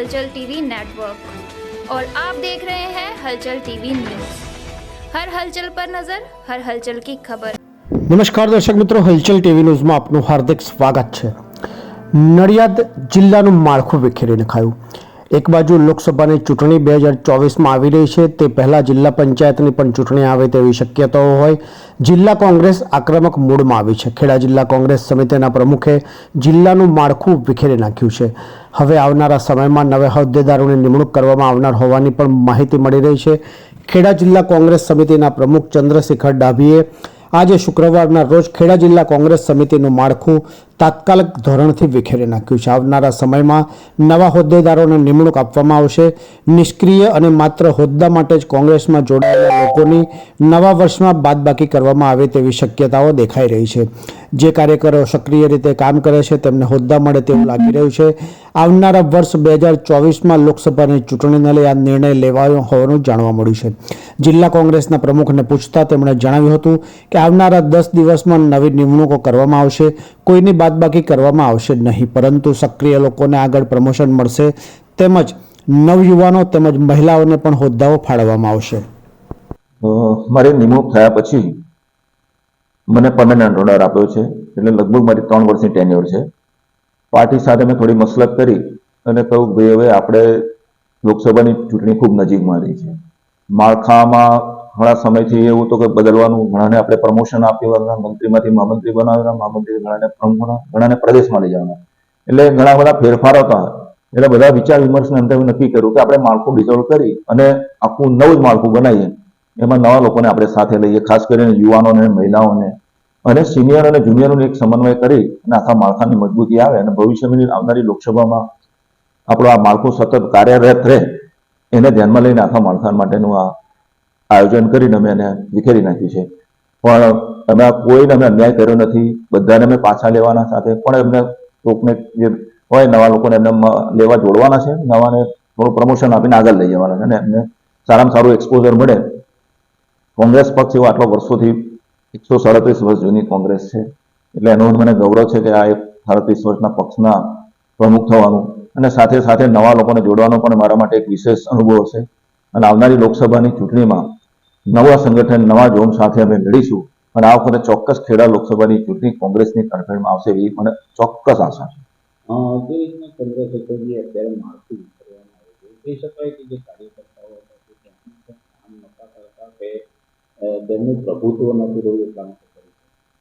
हलचल TV network और आप देख रहे हैं हलचल टीवी न्यूज हर हलचल पर नजर हर हलचल की खबर નમસ્કાર દર્શક મિત્રો હલચલ ટીવી ન્યૂઝમાં આપનું હાર્દિક સ્વાગત છે નડિયાદ જિલ્લાનું માળખું વિખેરી નખાયું એક બાજુ લોકસભાની ચૂંટણી બે હજાર ચોવીસમાં આવી રહી છે, તે પહેલાં જિલ્લા પંચાયતની પણ ચૂંટણી આવે તેવી શક્યતાઓ હોય. જિલ્લા કોંગ્રેસ આક્રમક મૂડમાં આવી છે. ખેડા જિલ્લા કોંગ્રેસ સમિતિના પ્રમુખે જિલ્લાનું માળખું વિખેરી નાખ્યું છે. હવે આવનારા સમયમાં નવા હોદ્દેદારોની નિમણૂક કરવામાં આવનાર હોવાની પણ માહિતી મળી રહી છે. ખેડા જિલ્લા કોંગ્રેસ સમિતિના પ્રમુખ ચંદ્રશેખર ડાભીએ આજે શુક્રવારના રોજ ખેડા જિલ્લા કોંગ્રેસ સમિતિનું માળખું તાત્કાલિક ધોરણથી વિખેરી નાખ્યું છે. આવનારા સમયમાં નવા હોદ્દેદારોને નિમણૂક આપવામાં આવશે. નિષ્ક્રિય અને માત્ર હોદ્દા માટે જ કોંગ્રેસમાં જોડાયેલા લોકોની નવા વર્ષમાં બાદબાકી કરવામાં આવે તેવી શક્યતાઓ દેખાઈ રહી છે. જે કાર્યકરો સક્રિય રીતે કામ કરે છે, તેમને હોદ્દા મળે તેવું લાગી રહ્યું છે. આવનારા વર્ષ બે હજાર ચોવીસમાં લોકસભાની ચૂંટણીને લઈ આ નિર્ણય લેવાયો હોવાનું જાણવા મળ્યું છે. જિલ્લા કોંગ્રેસના પ્રમુખને પૂછતા તેમણે જણાવ્યું હતું કે આવનારા દસ દિવસમાં નવી નિમણૂકો કરવામાં આવશે. કોઈની બાદબાકી કરવામાં આવશે નહીં, પરંતુ સક્રિય લોકોને આગળ પ્રમોશન મળશે. તેમજ નવયુવાનો તેમજ મહિલાઓને પણ હોદ્દાઓ ફાળવવામાં આવશે. મારી નિમણૂક થયા પછી મને પરમેનન્ટ ઓર્ડર આપ્યો છે. એટલે લગભગ મારી ત્રણ વર્ષની ટેન્યુર છે. પાર્ટી સાથે મેં થોડી મસલત કરી અને કહ્યું ભાઈ, હવે આપણે લોકસભાની ચૂંટણી ખૂબ નજીકમાં રહી છે. માળખામાં ઘણા સમયથી એવું તો કે બદલવાનું, ઘણાને આપણે પ્રમોશન આપ્યું મંત્રીમાંથી મહામંત્રી બનાવેલા, મહામંત્રી ઘણાને પ્રમુખ ઘણાને પ્રદેશમાં લઈ જવાના. એટલે ઘણા બધા ફેરફારો હતા. એટલે બધા વિચાર વિમર્શને અંતે નક્કી કર્યું કે આપણે માળખું ડિઝોલ્વ કરી અને આખું નવું જ માળખું બનાવીએ. એમાં નવા લોકોને આપણે સાથે લઈએ, ખાસ કરીને યુવાનોને, મહિલાઓને. અને સિનિયર અને જુનિયરનો એક સમન્વય કરી અને આખા માળખાની મજબૂતી આવે અને ભવિષ્યની આવનારી લોકસભામાં આપણું આ માળખું સતત કાર્યરત રહે, એને ધ્યાનમાં લઈને આખા માળખા માટેનું આ આયોજન કરીને અમે એને વિખેરી નાખ્યું છે. પણ અમે કોઈને અમે અન્યાય કર્યો નથી, બધાને અમે પાછા લેવાના સાથે, પણ એમને કોકને જે હોય નવા લોકોને એમને લેવા જોડવાના છે, નવાને થોડું પ્રમોશન આપીને આગળ લઈ જવાના છે અને એમને સારામાં સારું એક્સપોઝર મળે કોંગ્રેસ પક્ષ એવો આટલા વર્ષોથી એકસો સાડત્રીસ વર્ષ જૂની કોંગ્રેસ છે. એટલે એનો મને ગૌરવ છે કે આ એક સાડત્રીસ વર્ષના પક્ષના પ્રમુખ થવાનું અને સાથે સાથે નવા લોકોને જોડવાનો પણ મારા માટે એક વિશેષ અનુભવ હશે. અને આવનારી લોકસભાની ચૂંટણીમાં નવા સંગઠન, નવા જોમ સાથે અમે લડીશું. અને આ વખતે ચોક્કસ ખેડા લોકસભાની ચૂંટણી કોંગ્રેસની તરફેણમાં આવશે એવી મને ચોક્કસ આશા છે. કે તેમનું પ્રભુત્વ નથી રહ્યું એટલા.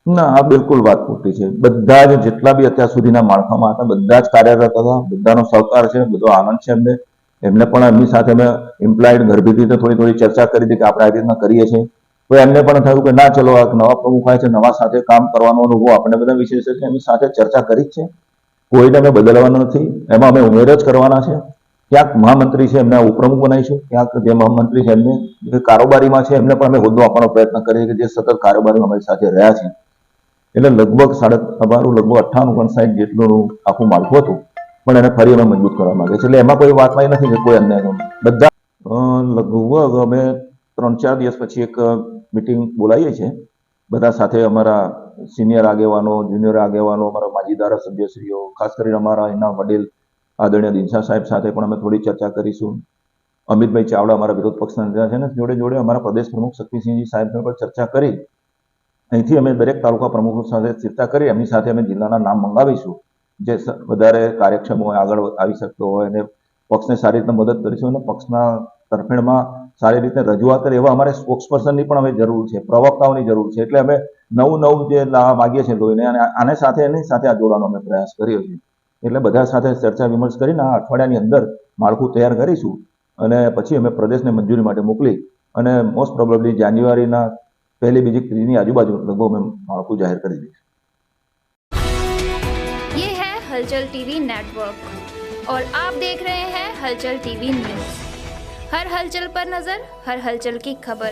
ના, આ બિલકુલ વાત ખોટી છે. બધા જ જેટલા બી અત્યાર સુધીના માળખામાં હતા, બધા જ કાર્યરત હતા, બધાનો સહકાર છે, બધો આનંદ છે એમને. એમને પણ એમની સાથે અમે ઇમ્પ્લાઇડ ગર્ભિત રીતે થોડી થોડી ચર્ચા કરી હતી કે આપણે આ રીતના કરીએ છીએ. તો એમને પણ થયું કે ના, ચલો, આ નવા પ્રમુખ આવે છે, નવા સાથે કામ કરવાનો અનુભવ આપણે બધા વિશેષ છે એમની સાથે ચર્ચા કરી જ છે. કોઈને અમે બદલવાનો નથી. એમાં અમે ઉમેર જ કરવાના છે. ક્યાંક મહામંત્રી છે એમને ઉપપ્રમુખ બનાવીશું ક્યાંક જે મહામંત્રી છે એમને જે કારોબારીમાં છે એમને પણ અમે હોદ્દો આપવાનો પ્રયત્ન કરીએ કે જે સતત કારોબારીમાં અમારી સાથે રહ્યા છે. એટલે લગભગ સાડા અમારું લગભગ અઠ્ઠાણું ઓગણસાઠ જેટલું આખું માળખું હતું, પણ એને ફરી અમે મજબૂત કરવા માંગે છે એટલે એમાં કોઈ વાતમાં નથી કે કોઈ અન્યાય નથી. બધા લગભગ અમે ત્રણ ચાર દિવસ પછી એક મિટિંગ બોલાવીએ છીએ. બધા સાથે અમારા સિનિયર આગેવાનો, જુનિયર આગેવાનો, અમારા માજી ધારાસભ્યશ્રીઓ, ખાસ કરીને અમારા એના વડીલ આદરણીય દિનશા સાહેબ સાથે પણ અમે થોડી ચર્ચા કરીશું. અમિતભાઈ ચાવડા અમારા વિરોધ પક્ષના નેતા છે ને, જોડે જોડે અમારા પ્રદેશ પ્રમુખ શક્તિસિંહજી સાહેબને પણ ચર્ચા કરી. અહીંથી અમે દરેક તાલુકા પ્રમુખો સાથે ચર્ચા કરી, એમની સાથે અમે જિલ્લાના નામ મંગાવીશું. જે વધારે કાર્યક્ષમ હોય, આગળ આવી શકતો હોય અને પક્ષને સારી રીતે મદદ કરીશું અને પક્ષના તરફેણમાં સારી રીતે રજૂઆત કરે એવા અમારે સ્પોક્સપર્સનની પણ અમે જરૂર છે, પ્રવક્તાઓની જરૂર છે. એટલે અમે નવું નવું જે લાવવા માગીએ છીએ લોહીને, અને આને સાથે, એની સાથે આ જોડવાનો અમે પ્રયાસ કર્યો છે. એટલે બધા સાથે ચર્ચા વિમર્શ કરીને આ અઠવાડિયાની અંદર માળખું તૈયાર કરીશું અને પછી અમે પ્રદેશને મંજૂરી માટે મોકલી અને મોસ્ટ પ્રોબેબલી જાન્યુઆરીના પહેલી બીજી ત્રીજની આજુબાજુ લગભગ અમે માળખું જાહેર કરી દઈશું ये है हलचल टीवी नेटवर्क और आप देख रहे हैं हलचल टीवी न्यूज हर हलचल पर नजर हर हलचल की खबर